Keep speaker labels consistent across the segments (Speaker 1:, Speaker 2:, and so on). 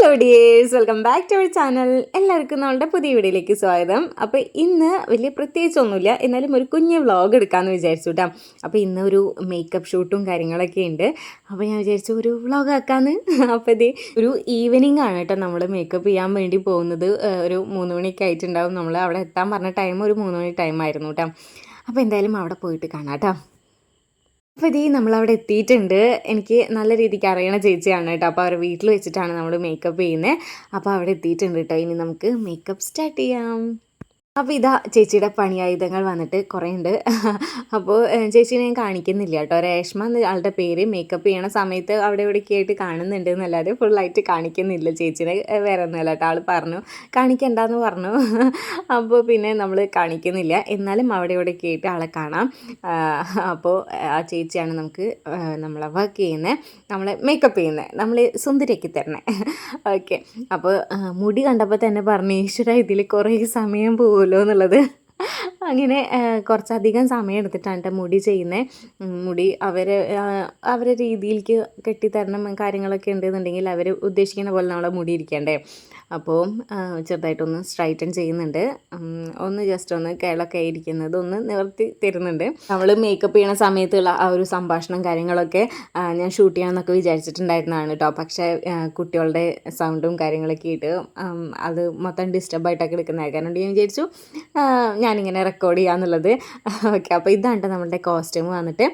Speaker 1: Hello dears welcome back to our channel എല്ലാവർക്കും നമ്മളുടെ പുതിയ വീഡിയോയിലേക്ക് സ്വാഗതം. അപ്പോൾ ഇന്ന് വലിയ പ്രത്യേകിച്ചൊന്നുമില്ല. എന്നാലും ഒരു കുഞ്ഞ് വ്ളോഗ് എടുക്കാമെന്ന് വിചാരിച്ചു കേട്ടോ അപ്പോൾ ഇന്ന് ഒരു മേക്കപ്പ് ഷൂട്ടും കാര്യങ്ങളൊക്കെ ഉണ്ട്. അപ്പോൾ ഞാൻ വിചാരിച്ചു ഒരു വ്ളോഗ് ആക്കാമെന്ന് അപ്പോൾ ഇത് ഒരു ഈവനിങ് ആണ് കേട്ടോ നമ്മൾ മേക്കപ്പ് ചെയ്യാൻ വേണ്ടി പോകുന്നത്. ഒരു മൂന്ന് മണിയൊക്കെ ആയിട്ടുണ്ടാവും. നമ്മൾ അവിടെ എത്താൻ പറഞ്ഞ ടൈം ഒരു മൂന്ന് മണി ടൈം ആയിരുന്നു കേട്ടോ അപ്പോൾ എന്തായാലും അവിടെ പോയിട്ട് കാണാം കേട്ടോ അപ്പോൾ ഇതേ നമ്മളവിടെ എത്തിയിട്ടുണ്ട് എനിക്ക് നല്ല രീതിക്ക് അറിയണ ചേച്ചിയാണ് കേട്ടോ. അപ്പോൾ അവരുടെ വീട്ടിൽ വെച്ചിട്ടാണ് നമ്മൾ മേക്കപ്പ് ചെയ്യുന്നത് അപ്പോൾ അവിടെ എത്തിയിട്ടുണ്ട് കേട്ടോ ഇനി നമുക്ക് മേക്കപ്പ് സ്റ്റാർട്ട് ചെയ്യാം. അപ്പോൾ ഇതാ ചേച്ചിയുടെ പണിയായുധങ്ങൾ വന്നിട്ട് കുറേ ഉണ്ട് അപ്പോൾ ചേച്ചി ഞാൻ കാണിക്കുന്നില്ല കേട്ടോ. രേഷ്മ എന്ന ആളുടെ പേര് മേക്കപ്പ് ചെയ്യണ സമയത്ത് അവിടെ ഇവിടെയൊക്കെ ആയിട്ട് കാണുന്നുണ്ട് എന്നല്ലാതെ ഫുള്ളായിട്ട് കാണിക്കുന്നില്ല ചേച്ചീനെ. വേറെ ഒന്നുമല്ല കേട്ടോ. ആൾ പറഞ്ഞു കാണിക്കണ്ടെന്ന് പറഞ്ഞു. അപ്പോൾ പിന്നെ നമ്മൾ കാണിക്കുന്നില്ല. എന്നാലും അവിടെ ഇവിടെയൊക്കെ ആയിട്ട് ആളെ കാണാം. അപ്പോൾ ആ ചേച്ചിയാണ് നമുക്ക് നമ്മളെ വർക്ക് ചെയ്യുന്നത് നമ്മളെ മേക്കപ്പ് ചെയ്യുന്നത് നമ്മൾ സുന്ദരിയാക്കി തരണേ. ഓക്കെ. അപ്പോൾ മുടി കണ്ടപ്പോൾ തന്നെ പറഞ്ഞു ഈശ്വര ഇതിൽ കുറേ സമയം പോകുമല്ലോ എന്നുള്ളത്. അങ്ങനെ കുറച്ചധികം സമയം എടുത്തിട്ടാണ് കേട്ടോ മുടി ചെയ്യുന്നത് മുടി അവരെ അവരെ രീതിയിലേക്ക് കെട്ടിത്തരണം കാര്യങ്ങളൊക്കെ ഉണ്ടെന്നുണ്ടെങ്കിൽ അവർ ഉദ്ദേശിക്കുന്ന പോലെ നമ്മളെ മുടി ഇരിക്കണ്ടേ. അപ്പോൾ ചെറുതായിട്ടൊന്ന് സ്ട്രൈറ്റൻ ചെയ്യുന്നുണ്ട്. ഒന്ന് ജസ്റ്റ് ഒന്ന് കേളൊക്കെ ഇരിക്കുന്നത് ഒന്ന് നിവർത്തി തരുന്നുണ്ട്. നമ്മൾ മേക്കപ്പ് ചെയ്യണ സമയത്തുള്ള ആ ഒരു സംഭാഷണം കാര്യങ്ങളൊക്കെ ഞാൻ ഷൂട്ട് ചെയ്യാമെന്നൊക്കെ വിചാരിച്ചിട്ടുണ്ടായിരുന്നതാണ് കേട്ടോ പക്ഷേ കുട്ടികളുടെ സൗണ്ടും കാര്യങ്ങളൊക്കെ ഇട്ട് അത് മൊത്തം ഡിസ്റ്റർബായിട്ടൊക്കെ എടുക്കുന്നതായി. കാരണം ഞാൻ വിചാരിച്ചു ഞാനിങ്ങനെ റെക്കോർഡ് ചെയ്യാന്നുള്ളത്. ഓക്കെ അപ്പോൾ ഇതാണ് നമ്മുടെ കോസ്റ്റ്യൂം വന്നിട്ട്.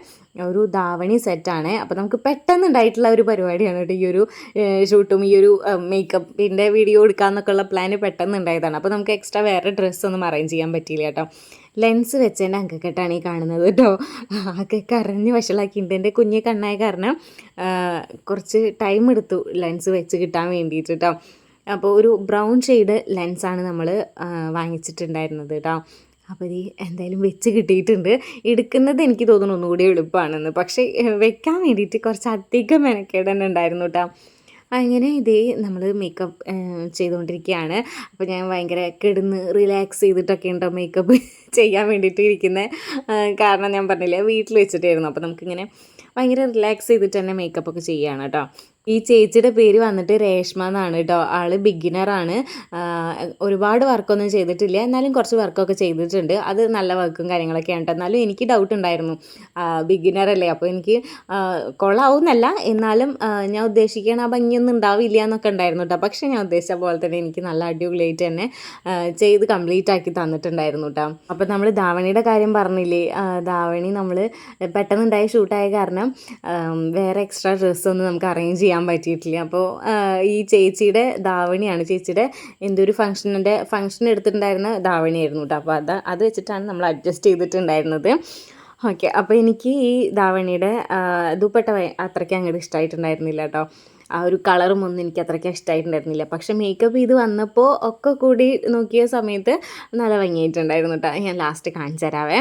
Speaker 1: ഒരു ധാവണി സെറ്റാണ് അപ്പോൾ നമുക്ക് പെട്ടെന്ന് ഉണ്ടായിട്ടുള്ള ഒരു പരിപാടിയാണ് കേട്ടോ ഈ ഒരു ഷൂട്ടും ഈ ഒരു മേക്കപ്പിന്റെ വീഡിയോ എടുക്കാമെന്നൊക്കെ ഉള്ള പ്ലാന് പെട്ടെന്ന് ഉണ്ടായതാണ് അപ്പോൾ നമുക്ക് എക്സ്ട്രാ വേറെ ഡ്രസ്സ് ഒന്നും അറേഞ്ച് ചെയ്യാൻ പറ്റിയില്ല കേട്ടോ ലെൻസ് വെച്ചതിന്റെ അങ്കക്കെട്ടാണ് ഈ കാണുന്നത് കേട്ടോ ആകെ കരഞ്ഞ് വഷളാക്കിയിട്ടുണ്ട്. എന്റെ കുഞ്ഞ് കണ്ണായ കാരണം കുറച്ച് ടൈം എടുത്തു ലെൻസ് വെച്ച് കിട്ടാൻ വേണ്ടിയിട്ട് കേട്ടോ അപ്പോൾ ഒരു ബ്രൗൺ ഷെയ്ഡ് ലെൻസാണ് നമ്മൾ വാങ്ങിച്ചിട്ടുണ്ടായിരുന്നത് കേട്ടോ അപ്പോൾ ഇത് എന്തായാലും വെച്ച് കിട്ടിയിട്ടുണ്ട്. എടുക്കുന്നത് എനിക്ക് തോന്നുന്നു ഒന്നുകൂടി എളുപ്പമാണെന്ന്. പക്ഷേ വെക്കാൻ വേണ്ടിയിട്ട് കുറച്ച് അധികം മെനക്കേട് തന്നെ ഉണ്ടായിരുന്നു കേട്ടോ അങ്ങനെ ഇതേ നമ്മൾ മേക്കപ്പ് ചെയ്തുകൊണ്ടിരിക്കുകയാണ്. അപ്പോൾ ഞാൻ ഭയങ്കര കിടന്ന് റിലാക്സ് ചെയ്തിട്ടൊക്കെ ഉണ്ടോ മേക്കപ്പ് ചെയ്യാൻ വേണ്ടിയിട്ട് ഇരിക്കുന്നത് കാരണം ഞാൻ പറഞ്ഞില്ലേ വീട്ടിൽ വെച്ചിട്ടായിരുന്നു. അപ്പോൾ നമുക്കിങ്ങനെ ഭയങ്കര റിലാക്സ് ചെയ്തിട്ട് തന്നെ മേക്കപ്പ് ഒക്കെ ചെയ്യുകയാണ് കേട്ടോ ഈ ചേച്ചിയുടെ പേര് വന്നിട്ട് രേഷ്മ എന്നാണ് കേട്ടോ ആൾ ബിഗിനറാണ് ഒരുപാട് വർക്കൊന്നും ചെയ്തിട്ടില്ല. എന്നാലും കുറച്ച് വർക്കൊക്കെ ചെയ്തിട്ടുണ്ട്. അത് നല്ല വർക്കും കാര്യങ്ങളൊക്കെയാണ് കേട്ടോ എന്നാലും എനിക്ക് ഡൗട്ട് ഉണ്ടായിരുന്നു. ബിഗിനർ അല്ലേ? അപ്പോൾ എനിക്ക് കൊള്ളാവുന്നല്ല. എന്നാലും ഞാൻ ഉദ്ദേശിക്കണ ആ ഭംഗിയൊന്നും ഉണ്ടാവില്ല എന്നൊക്കെ ഉണ്ടായിരുന്നു കേട്ടോ പക്ഷേ ഞാൻ ഉദ്ദേശിച്ച പോലെ തന്നെ എനിക്ക് നല്ല അടിപൊളിയായിട്ട് തന്നെ ചെയ്ത് കംപ്ലീറ്റ് ആക്കി തന്നിട്ടുണ്ടായിരുന്നു കേട്ടോ അപ്പോൾ നമ്മൾ ധാവണിയുടെ കാര്യം പറഞ്ഞില്ലേ? ധാവണി നമ്മൾ പെട്ടെന്നുണ്ടായ ഷൂട്ടായ കാരണം വേറെ എക്സ്ട്രാ ഡ്രസ്സൊന്നും നമുക്ക് അറേഞ്ച് ചെയ്യാൻ പറ്റിയിട്ടില്ല. അപ്പോൾ ഈ ചേച്ചിയുടെ ധാവണിയാണ് ചേച്ചിയുടെ എന്തൊരു ഫംഗ്ഷനിന്റെ ഫംഗ്ഷൻ എടുത്തിട്ടുണ്ടായിരുന്ന ധാവണിയായിരുന്നു കേട്ടോ അപ്പോൾ അത് അത് വെച്ചിട്ടാണ് നമ്മൾ അഡ്ജസ്റ്റ് ചെയ്തിട്ടുണ്ടായിരുന്നത്. ഓക്കെ അപ്പോൾ എനിക്ക് ഈ ധാവണിയുടെ ദുപ്പട്ട അത്രയ്ക്ക് അങ്ങോട്ട് ഇഷ്ടമായിട്ടുണ്ടായിരുന്നില്ല കേട്ടോ ആ ഒരു കളറും ഒന്നും എനിക്ക് അത്രയ്ക്ക് ഇഷ്ടമായിട്ടുണ്ടായിരുന്നില്ല പക്ഷെ മേക്കപ്പ് ചെയ്ത് വന്നപ്പോൾ ഒക്കെ കൂടി നോക്കിയ സമയത്ത് നല്ല ഭംഗിയായിട്ടുണ്ടായിരുന്നു കേട്ടോ ഞാൻ ലാസ്റ്റ് കാണിച്ചു തരാവേ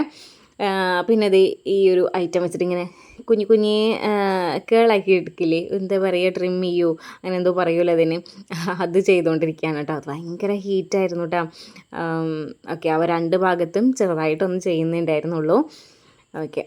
Speaker 1: പിന്നെ ഇത് ഈ ഒരു ഐറ്റം വെച്ചിട്ട് ഇങ്ങനെ കുഞ്ഞു കുഞ്ഞേ കേളാക്കി എടുക്കില്ലേ എന്താ പറയുക ട്രിം ചെയ്യൂ. അങ്ങനെ എന്തോ പറയുമല്ലോ അതിന്. അത് ചെയ്തുകൊണ്ടിരിക്കുകയാണ് കേട്ടോ. അത് ഭയങ്കര ഹീറ്റായിരുന്നു കേട്ടോ ഓക്കെ അവ രണ്ട് ഭാഗത്തും ചെറുതായിട്ടൊന്നും ചെയ്യുന്നുണ്ടായിരുന്നുള്ളൂ ഓക്കെ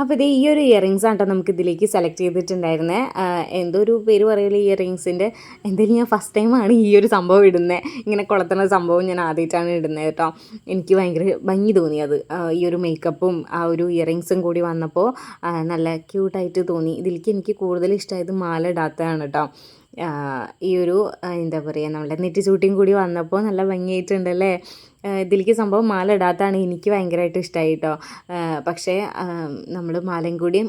Speaker 1: അപ്പോൾ ഇത് ഈ ഒരു ഇയറിങ്സ് ആണ് കേട്ടോ നമുക്ക് ഇതിലേക്ക് സെലക്ട് ചെയ്തിട്ടുണ്ടായിരുന്നത് എന്തോ ഒരു പേര് പറയില്ല ഇയറിങ്സിന്റെ എന്തായാലും ഞാൻ ഫസ്റ്റ് ടൈമാണ് ഈ ഒരു സംഭവം ഇടുന്നത് ഇങ്ങനെ കൊളത്തുന്ന സംഭവം ഞാൻ ആദ്യമായിട്ടാണ് ഇടുന്നത് കേട്ടോ. എനിക്ക് ഭയങ്കര ഭംഗി തോന്നി അത്. ഈ ഒരു മേക്കപ്പും ആ ഒരു ഇയറിങ്സും കൂടി വന്നപ്പോൾ നല്ല ക്യൂട്ടായിട്ട് തോന്നി. ഇതിലേക്ക് എനിക്ക് കൂടുതൽ ഇഷ്ടമായത് മാല ഇടാത്തതാണ് കേട്ടോ. ഈ ഒരു എന്താ പറയുക നമ്മുടെ നെറ്റ് ചൂട്ടിയും കൂടി വന്നപ്പോൾ നല്ല ഭംഗിയായിട്ടുണ്ടല്ലേ? ഇതിലേക്ക് സംഭവം മാല ഇടാത്തതാണ് എനിക്ക് ഭയങ്കരമായിട്ട് ഇഷ്ടമായി കേട്ടോ പക്ഷേ നമ്മൾ മാലയും കൂടിയും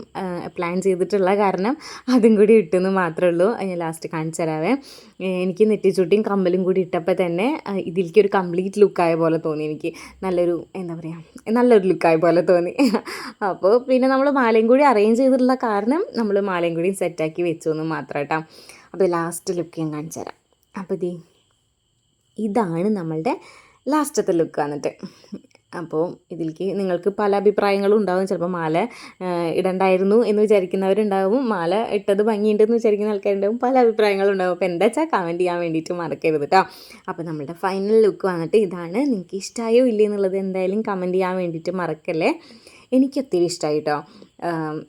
Speaker 1: പ്ലാൻ ചെയ്തിട്ടുള്ള കാരണം അതും കൂടി ഇട്ടെന്ന് മാത്രമേ ഉള്ളൂ. ഞാൻ ലാസ്റ്റ് കാണിച്ചു തരാവേ. എനിക്ക് എനിക്ക് നെറ്റിച്ചുട്ടിയും കമ്പലും കൂടി ഇട്ടപ്പോൾ തന്നെ ഇതിലേക്ക് ഒരു കംപ്ലീറ്റ് ലുക്കായ പോലെ തോന്നി എനിക്ക്. നല്ലൊരു എന്താ പറയുക നല്ലൊരു ലുക്കായ പോലെ തോന്നി. അപ്പോൾ പിന്നെ നമ്മൾ മാലയും കൂടി അറേഞ്ച് ചെയ്തിട്ടുള്ള കാരണം നമ്മൾ മാലയും കൂടി സെറ്റാക്കി വെച്ചു എന്ന് മാത്രം കേട്ടോ അപ്പോൾ ലാസ്റ്റ് ലുക്ക് ഞാൻ കാണിച്ചു തരാം. അപ്പോൾ ഇത് ഇതാണ് നമ്മളുടെ ലാസ്റ്റത്തെ ലുക്ക് വന്നിട്ട്. അപ്പോൾ ഇതിലേക്ക് നിങ്ങൾക്ക് പല അഭിപ്രായങ്ങളും ഉണ്ടാവും. ചിലപ്പോൾ മാല ഇടണ്ടായിരുന്നു എന്ന് വിചാരിക്കുന്നവരുണ്ടാവും. മാല ഇട്ടത് ഭംഗിയുണ്ടെന്ന് വിചാരിക്കുന്ന ആൾക്കാരുണ്ടാവും. പല അഭിപ്രായങ്ങളും ഉണ്ടാവും. അപ്പോൾ എന്താ വെച്ചാൽ കമന്റ് ചെയ്യാൻ വേണ്ടിയിട്ട് മറക്കരുത് കേട്ടോ അപ്പോൾ നമ്മുടെ ഫൈനൽ ലുക്ക് വന്നിട്ട് ഇതാണ്. നിങ്ങൾക്ക് ഇഷ്ടമായോ ഇല്ലേ എന്നുള്ളത് എന്തായാലും കമന്റ് ചെയ്യാൻ വേണ്ടിയിട്ട് മറക്കല്ലേ. എനിക്ക് ഒത്തിരി ഇഷ്ടമായി കേട്ടോ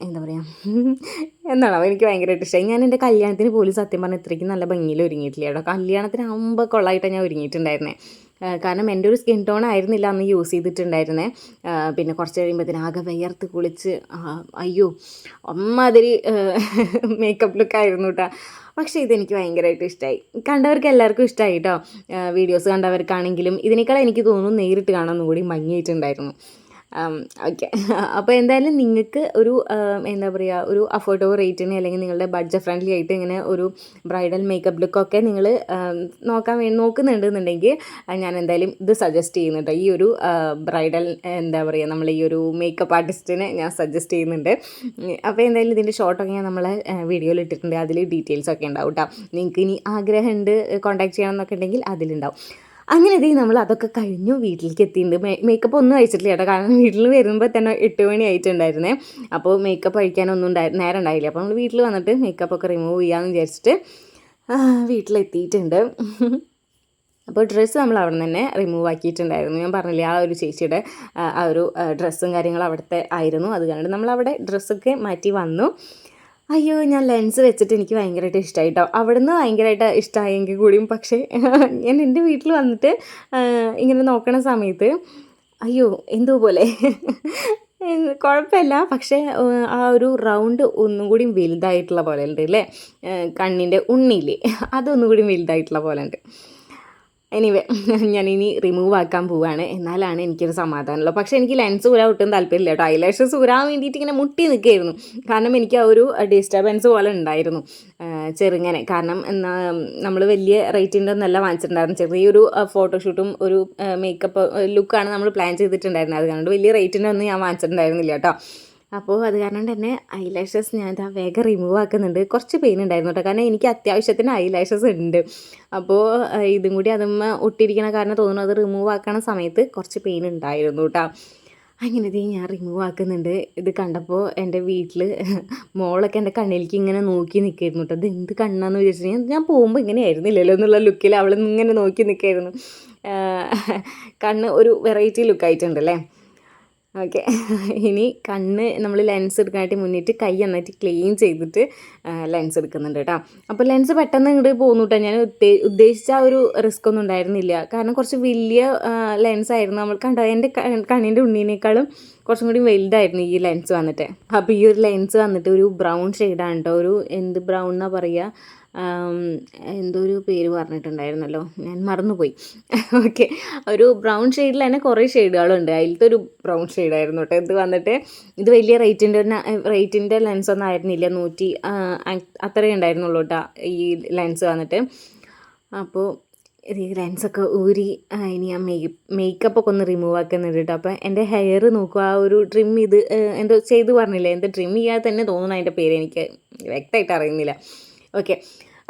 Speaker 1: എന്താ പറയുക എന്താണോ എനിക്ക് ഭയങ്കരമായിട്ട് ഇഷ്ടമായി ഞാൻ എന്റെ കല്യാണത്തിന് പോലും സത്യം പറഞ്ഞാൽ ഇത്രയ്ക്ക് നല്ല ഭംഗിയിൽ ഒരുങ്ങിയിട്ടില്ല കേട്ടോ. കല്യാണത്തിന് അമ്പ കൊള്ളായിട്ടാണ് ഞാൻ ഒരുങ്ങിയിട്ടുണ്ടായിരുന്നത് ആ, കാരണം എന്റെ ഒരു സ്കിൻ ടോൺ ആയിരുന്നില്ല അന്ന് യൂസ് ചെയ്തിട്ടുണ്ടായിരുന്നേ. പിന്നെ കുറച്ച് കഴിയുമ്പോഴത്തേന് ആകെ വിയർത്ത് കുളിച്ച് അയ്യോ അമ്മാതിരി മേക്കപ്പ് ലുക്ക് ആയിരുന്നു കേട്ടോ പക്ഷേ ഇതെനിക്ക് ഭയങ്കരമായിട്ട് ഇഷ്ടമായി കണ്ടവർക്ക് എല്ലാവർക്കും ഇഷ്ടമായി കേട്ടോ വീഡിയോസ് കണ്ടവർക്കാണെങ്കിലും ഇതിനേക്കാൾ എനിക്ക് തോന്നുന്നു നേരിട്ട് കാണാൻ കൂടി ഭംഗിയായിട്ടുണ്ടായിരുന്നു ഓക്കെ അപ്പോൾ എന്തായാലും നിങ്ങൾക്ക് ഒരു എന്താ പറയുക ഒരു അഫോർഡബിൾ റേറ്റിന് അല്ലെങ്കിൽ നിങ്ങളുടെ ബഡ്ജറ്റ് ഫ്രണ്ട്ലി ആയിട്ട് ഇങ്ങനെ ഒരു ബ്രൈഡൽ മേക്കപ്പ് ലുക്കൊക്കെ നിങ്ങൾ നോക്കാൻ വേണ്ടി നോക്കുന്നുണ്ടെന്നുണ്ടെങ്കിൽ ഞാൻ എന്തായാലും ഇത് സജസ്റ്റ് ചെയ്യുന്നുണ്ട്. ഈ ഒരു ബ്രൈഡൽ എന്താ പറയുക നമ്മൾ ഈ ഒരു മേക്കപ്പ് ആർട്ടിസ്റ്റിനെ ഞാൻ സജസ്റ്റ് ചെയ്യുന്നുണ്ട്. അപ്പോൾ എന്തായാലും ഇതിന്റെ ഷോർട്ടൊക്കെ ഞാൻ നമ്മളെ വീഡിയോയിൽ ഇട്ടിട്ടുണ്ട്. അതിൽ ഡീറ്റെയിൽസ് ഒക്കെ ഉണ്ടാവും കേട്ടോ നിങ്ങൾക്ക് ഇനി ആഗ്രഹമുണ്ട് കോൺടാക്ട് ചെയ്യണം എന്നൊക്കെ ഉണ്ടെങ്കിൽ അതിലുണ്ടാവും. അങ്ങനെ ഇതേ നമ്മൾ അതൊക്കെ കഴിഞ്ഞു. വീട്ടിലേക്ക് എത്തിയിട്ടുണ്ട് മേക്കപ്പ് ഒന്നും അയച്ചിട്ടില്ല കേട്ടോ. കാരണം വീട്ടിൽ വരുമ്പോൾ തന്നെ എട്ട് മണി ആയിട്ടുണ്ടായിരുന്നേ. അപ്പോൾ മേക്കപ്പ് അഴിക്കാനൊന്നും ഉണ്ടായി നേരം ഉണ്ടായില്ല. അപ്പോൾ നമ്മൾ വീട്ടിൽ വന്നിട്ട് മേക്കപ്പ് ഒക്കെ റിമൂവ് ചെയ്യാമെന്ന് വിചാരിച്ചിട്ട് വീട്ടിലെത്തിയിട്ടുണ്ട്. അപ്പോൾ ഡ്രസ്സ് നമ്മൾ അവിടെ നിന്ന് തന്നെ റിമൂവ് ആക്കിയിട്ടുണ്ടായിരുന്നു. ഞാൻ പറഞ്ഞില്ലേ ആ ഒരു ചേച്ചിയുടെ ആ, ആ ഒരു ഡ്രസ്സും കാര്യങ്ങളും അവിടുത്തെ ആയിരുന്നു. അത് കണ്ടിട്ട് നമ്മൾ അവിടെ ഡ്രസ്സൊക്കെ മാറ്റി വന്നു. അയ്യോ ഞാൻ ലെൻസ് വെച്ചിട്ട് എനിക്ക് ഭയങ്കരമായിട്ട് ഇഷ്ടമായി കേട്ടോ അവിടുന്ന് ഭയങ്കരമായിട്ട് ഇഷ്ടമായെങ്കിൽ കൂടിയും. പക്ഷേ ഞാൻ എന്റെ വീട്ടിൽ വന്നിട്ട് ഇങ്ങനെ നോക്കണ സമയത്ത് അയ്യോ എന്തോ പോലെ. കുഴപ്പമില്ല. പക്ഷേ ആ ഒരു റൗണ്ട് ഒന്നും കൂടി വലുതായിട്ടുള്ള പോലെ ഉണ്ട് അല്ലേ? കണ്ണിന്റെ ഉണ്ണിയില്ലേ? അതൊന്നും കൂടി വലുതായിട്ടുള്ള പോലെ ഉണ്ട്. എനിവേ ഞാൻ ഇനി റിമൂവ് ആക്കാൻ പോവുകയാണ് എന്നാലാണ് എനിക്കൊരു സമാധാനമുള്ളൂ. പക്ഷേ എനിക്ക് ലെൻസ് ഊരാൻ ഒട്ടും താല്പര്യമില്ല കേട്ടോ. ഐലാഷസ് ഊരാൻ വേണ്ടിയിട്ട് ഇങ്ങനെ മുട്ടി നിൽക്കുകയായിരുന്നു. കാരണം എനിക്ക് ആ ഒരു ഡിസ്റ്റർബൻസ് പോലെ ഉണ്ടായിരുന്നു. ചെറുങ്ങനെ. കാരണം എന്നാ നമ്മൾ വലിയ റേറ്റിന്റെ ഒന്നല്ല വാങ്ങിച്ചിട്ടുണ്ടായിരുന്നു ചെറിയൊരു ഫോട്ടോഷൂട്ടും ഒരു മേക്കപ്പ് ലുക്കാണ് നമ്മൾ പ്ലാൻ ചെയ്തിട്ടുണ്ടായിരുന്നത്. അതുകൊണ്ട് വലിയ റേറ്റിന്റെ ഒന്നും ഞാൻ വാങ്ങിച്ചിട്ടുണ്ടായിരുന്നില്ല കേട്ടോ. അപ്പോൾ അത് കാരണം തന്നെ ഐലാഷസ് ഞാൻ ഇതാ വേഗം റിമൂവ് ആക്കുന്നുണ്ട്. കുറച്ച് പെയിൻ ഉണ്ടായിരുന്നു കേട്ടോ കാരണം എനിക്ക് അത്യാവശ്യത്തിന് ഐലാഷസ് ഉണ്ട്. അപ്പോൾ ഇതും കൂടി അതുമ്മ ഒട്ടിയിരിക്കണ കാരണം തോന്നുന്നു അത് റിമൂവ് ആക്കണ സമയത്ത് കുറച്ച് പെയിൻ ഉണ്ടായിരുന്നു കേട്ടോ അങ്ങനെ ഇത് ഞാൻ റിമൂവ് ആക്കുന്നുണ്ട്. ഇത് കണ്ടപ്പോൾ എന്റെ വീട്ടിൽ മോളൊക്കെ എന്റെ കണ്ണിലേക്ക് ഇങ്ങനെ നോക്കി നിൽക്കായിരുന്നു കേട്ടോ ഇത് എന്ത് കണ്ണാന്ന് വിചാരിച്ചു. ഞാൻ ഞാൻ പോകുമ്പോൾ ഇങ്ങനെ ആയിരുന്നില്ലല്ലോ എന്നുള്ള ലുക്കിൽ അവൾ ഇങ്ങനെ നോക്കി നിൽക്കായിരുന്നു. കണ്ണ് ഒരു വെറൈറ്റി ലുക്കായിട്ടുണ്ടല്ലേ ഓക്കെ. ഇനി കണ്ണ് നമ്മൾ ലെൻസ് എടുക്കാനായിട്ട് മുന്നിട്ട് കൈ നന്നായിട്ട് ക്ലീൻ ചെയ്തിട്ട് ലെൻസ് എടുക്കുന്നുണ്ട് കേട്ടോ. അപ്പോൾ ലെൻസ് പെട്ടെന്ന് ഇങ്ങോട്ട് പോകുന്നു കേട്ടോ ഞാൻ ഉദ്ദേ- ഉദ്ദേശിച്ച ഒരു റിസ്ക് ഒന്നും ഉണ്ടായിരുന്നില്ല. കാരണം കുറച്ച് വലിയ ലെൻസ് ആയിരുന്നു. നമ്മൾ കണ്ടോ എന്റെ കണ്ണിന്റെ ഉണ്ണിനേക്കാളും കുറച്ചും കൂടി വലുതായിരുന്നു ഈ ലെൻസ് വന്നിട്ട്. അപ്പോൾ ഈ ഒരു ലെൻസ് വന്നിട്ട് ഒരു ബ്രൗൺ ഷെയ്ഡാണ് കേട്ടോ ഒരു എന്ത് ബ്രൗൺ എന്നാണ് പറയുക എന്തോ ഒരു പേര് പറഞ്ഞിട്ടുണ്ടായിരുന്നല്ലോ. ഞാൻ മറന്നുപോയി. ഓക്കെ ഒരു ബ്രൗൺ ഷെയ്ഡിൽ തന്നെ കുറേ ഷെയ്ഡുകളുണ്ട് അതിലത്തെ ഒരു ബ്രൗൺ ഷെയ്ഡായിരുന്നു കേട്ടോ. ഇത് വന്നിട്ട് ഇത് വലിയ റേറ്റിന്റെ റേറ്റിന്റെ ലെൻസ് ഒന്നും ആയിരുന്നില്ല. നൂറ്റി അത്രയേ ഉണ്ടായിരുന്നുള്ളൂ കേട്ടോ ഈ ലെൻസ് വന്നിട്ട്. അപ്പോൾ ലെൻസൊക്കെ ഊരി ഇനി ആ മേക്കപ്പ് മേക്കപ്പൊക്കെ ഒന്ന് റിമൂവ് ആക്കുന്നുണ്ട് കേട്ടോ. അപ്പോൾ എന്റെ ഹെയർ നോക്കുക ആ ഒരു ട്രിം ഇത് എന്തോ ചെയ്ത് പറഞ്ഞില്ലേ? എന്തോ ട്രിം ചെയ്യാതെ തന്നെ തോന്നുന്നു. അതിന്റെ പേര് എനിക്ക് വ്യക്തമായിട്ട് അറിയുന്നില്ല. ഓക്കെ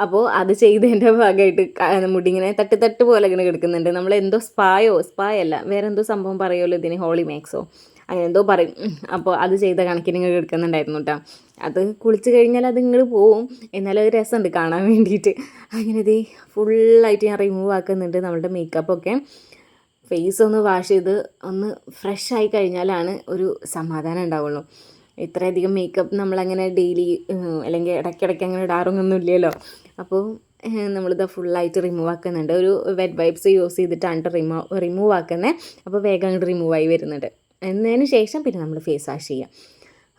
Speaker 1: അപ്പോൾ അത് ചെയ്തതിന്റെ ഭാഗമായിട്ട് മുടി ഇങ്ങനെ തട്ട് തട്ട് പോലെ ഇങ്ങനെ കിടക്കുന്നുണ്ട്. നമ്മൾ എന്തോ സ്പായോ സ്പായല്ല വേറെ എന്തോ സംഭവം പറയുമല്ലോ ഇതിന് ഹോളി മാക്സോ അങ്ങനെ എന്തോ പറയും. അപ്പോൾ അത് ചെയ്ത കണക്കിന് ഇങ്ങനെ എടുക്കുന്നുണ്ടായിരുന്നു കേട്ടോ അത് കുളിച്ച് കഴിഞ്ഞാൽ അത് ഇങ്ങോട്ട് പോവും. എന്നാലും അത് രസമുണ്ട് കാണാൻ വേണ്ടിയിട്ട്. അങ്ങനെ ഇത് ഫുള്ളായിട്ട് ഞാൻ റിമൂവ് ആക്കുന്നുണ്ട് നമ്മളുടെ മേക്കപ്പൊക്കെ ഫേസ് ഒന്ന് വാഷ് ചെയ്ത് ഒന്ന് ഫ്രഷ് ആയി കഴിഞ്ഞാലാണ് ഒരു സമാധാനം ഉണ്ടാവുള്ളൂ. ഇത്രയധികം മേക്കപ്പ് നമ്മളങ്ങനെ ഡെയിലി അല്ലെങ്കിൽ ഇടയ്ക്കിടയ്ക്ക് അങ്ങനെ ഇടാറൊന്നും ഇല്ലല്ലോ അപ്പോൾ നമ്മളിത് ഫുള്ളായിട്ട് റിമൂവ് ആക്കുന്നുണ്ട്. ഒരു വെറ്റ് വൈപ്സ് യൂസ് ചെയ്തിട്ടാണ് റിമൂവ് റിമൂവ് ആക്കുന്നത് അപ്പോൾ വേഗം അങ്ങോട്ട് റിമൂവ് ആയി വരുന്നുണ്ട്. എന്നതിന് ശേഷം പിന്നെ നമ്മൾ ഫേസ് വാഷ് ചെയ്യാം.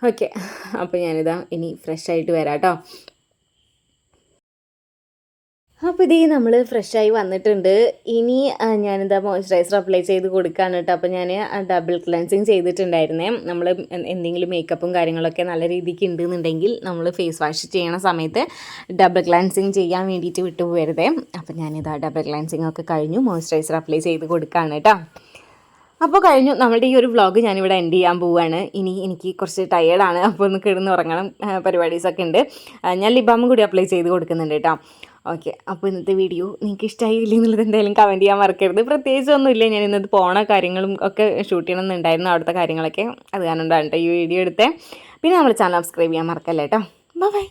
Speaker 1: ഓക്കെ അപ്പോൾ ഞാനിതാ ഇനി ഫ്രഷ് ആയിട്ട് വരാം കേട്ടോ അപ്പോൾ ഇതേ നമ്മൾ ഫ്രഷായി വന്നിട്ടുണ്ട്. ഇനി ഞാനെന്താ മോയ്സ്ചറൈസർ അപ്ലൈ ചെയ്ത് കൊടുക്കുകയാണ് കേട്ടോ. അപ്പോൾ ഞാൻ ഡബിൾ ക്ലൻസിങ് ചെയ്തിട്ടുണ്ടായിരുന്നേ. നമ്മൾ എന്തെങ്കിലും മേക്കപ്പും കാര്യങ്ങളൊക്കെ നല്ല രീതിക്ക് ഉണ്ടെന്നുണ്ടെങ്കിൽ നമ്മൾ ഫേസ് വാഷ് ചെയ്യണ സമയത്ത് ഡബിൾ ക്ലൻസിങ് ചെയ്യാൻ വേണ്ടിയിട്ട് വിട്ടുപോകരുതേ അപ്പോൾ ഞാനിതാ ഡബിൾ ക്ലൻസിങ് ഒക്കെ കഴിഞ്ഞു മോയ്സ്ചറൈസർ അപ്ലൈ ചെയ്ത് കൊടുക്കുകയാണ് കേട്ടോ. അപ്പോൾ കഴിഞ്ഞു. നമ്മുടെ ഈ ഒരു വ്ളോഗ് ഞാനിവിടെ എൻഡ് ചെയ്യാൻ പോവുകയാണ് ഇനി എനിക്ക് കുറച്ച് ടയേർഡാണ് അപ്പോൾ ഒന്ന് കിടന്ന് ഉറങ്ങണം പരിപാടീസൊക്കെ ഉണ്ട്. ഞാൻ ലിബാമും കൂടി അപ്ലൈ ചെയ്ത് കൊടുക്കുന്നുണ്ട് കേട്ടോ. ഓക്കെ അപ്പോൾ ഇന്നത്തെ വീഡിയോ നിങ്ങൾക്ക് ഇഷ്ടമായില്ലേ എന്നുള്ളത് എന്തായാലും കമന്റ് ചെയ്യാൻ മറക്കരുത്. പ്രത്യേകിച്ച് ഒന്നുമില്ല ഞാൻ ഇന്നത് പോണ കാര്യങ്ങളും ഒക്കെ ഷൂട്ട് ചെയ്യണമെന്നുണ്ടായിരുന്നു അവിടുത്തെ കാര്യങ്ങളൊക്കെ അത് കാരണം ഈ വീഡിയോ എടുത്തേ. പിന്നെ നമ്മൾ ചാനൽ സബ്സ്ക്രൈബ് ചെയ്യാൻ മറക്കല്ലേ കേട്ടോ ബൈ